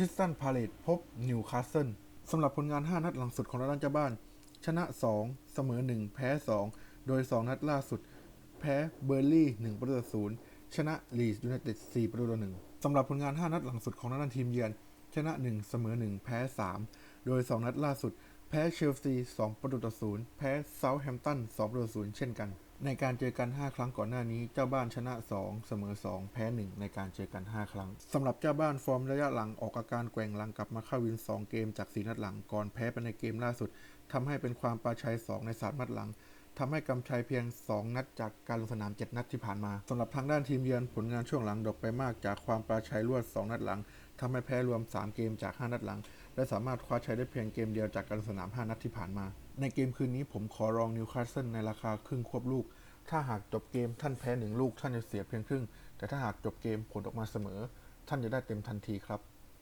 คริสตันพาเลตพบนิวคาสเซิลสำหรับผลงาน 5 นัดหลังสุดของร้านเจ้าบ้าน ชนะ 2 เสมอ 1 แพ้ 2 โดย 2 นัดล่าสุด แพ้เบอร์ลี่ 1 ประตูต่อ0ชนะลีสยูไนเต็ด 4 ประตูต่อ1สำหรับผลงาน 5 นัดหลังสุดของด้านทีมเยือน ชนะ 1 เสมอ 1 แพ้ 3 โดย 2 นัดล่าสุด แพ้เชลซี2ประตูต่อ0แพ้เซาท์แฮมป์ตัน2ประตูต่อ0เช่นกัน ในการเจอกัน 5 ครั้งก่อนหน้านี้เจ้าบ้านชนะ 2 เสมอ 2 แพ้ 1 ในการเจอกัน 5 ครั้งสำหรับเจ้าบ้านฟอร์มระยะหลังออกอาการแกว่งหลังกลับมาเข้าวิน 2 เกมจาก4นัดหลังก่อนแพ้ไปในเกมล่าสุดทำให้เป็นความปราชัย 2 ใน3นัดหลังทำให้กำชัยเพียง 2 นัดจากการลงสนาม 7 นัดที่ผ่านมาสำหรับทางด้านทีมเยือนผลงานช่วงหลังดรอปไปมากจากความปราชัยรวด 2 นัดหลัง ทำให้แพ้รวม 3 เกมจาก 5 นัดหลัง และสามารถคว้าชัยได้เพียงเกมเดียวจากการสนาม 5 นัดที่ผ่านมา ในเกมคืนนี้ผมขอรองนิวคาสเซิลในราคาครึ่งควบลูก ถ้าหากจบเกมท่านแพ้หนึ่งลูกท่านจะเสียเพียงครึ่ง แต่ถ้าหากจบเกมผลออกมาเสมอ ท่านจะได้เต็มทันทีครับ